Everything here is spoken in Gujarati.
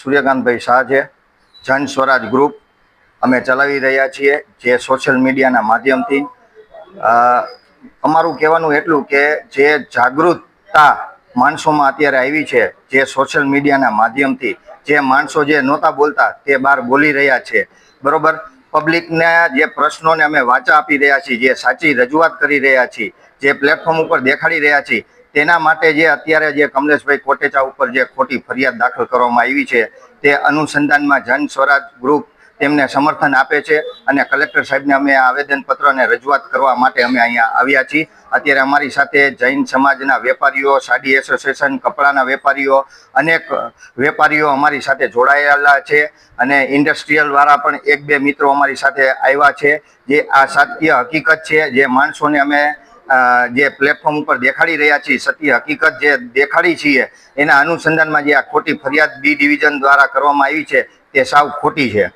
સૂર્યકાંતભાઈ શાહ છે જન સ્વરાજ ગ્રુપ અમે ચલાવી રહ્યા છીએ જે સોશિયલ મીડિયાના માધ્યમથી. અમારું કહેવાનું એટલું કે જે જાગૃતતા માણસોમાં અત્યારે આવી છે, જે સોશિયલ મીડિયાના માધ્યમથી, જે માણસો જે નહોતા બોલતા તે બહાર બોલી રહ્યા છે. બરોબર? પબ્લિકના જે પ્રશ્નોને અમે વાચા આપી રહ્યા છીએ, જે સાચી રજૂઆત કરી રહ્યા છીએ, જે પ્લેટફોર્મ ઉપર દેખાડી રહ્યા છીએ તેના માટે જે અત્યારે જે કમલેશભાઈ કોટેચા ઉપર જે ખોટી ફરિયાદ દાખલ કરવામાં આવી છે, તે અનુસંધાનમાં જન સ્વરાજ ગ્રુપ તેમને સમર્થન આપે છે અને કલેક્ટર સાહેબને અમે આવેદનપત્ર અને રજૂઆત કરવા માટે અમે અહીંયા આવ્યા છીએ. અત્યારે અમારી સાથે જૈન સમાજના વેપારીઓ, સાડી એસોસિએશન, કપડાના વેપારીઓ, અનેક વેપારીઓ અમારી સાથે જોડાયેલા છે અને ઇન્ડસ્ટ્રીયલ વાળા પણ એક બે મિત્રો અમારી સાથે આવ્યા છે. જે આ સાત્ય હકીકત છે, જે માણસોને અમે જે પ્લેટફોર્મ ઉપર દેખાડી રહ્યા છીએ, સત્ય હકીકત જે દેખાડી છીએ, એના અનુસંધાનમાં જે આ ખોટી ફરિયાદ બી ડિવિઝન દ્વારા કરવામાં આવી છે, તે સાવ ખોટી છે.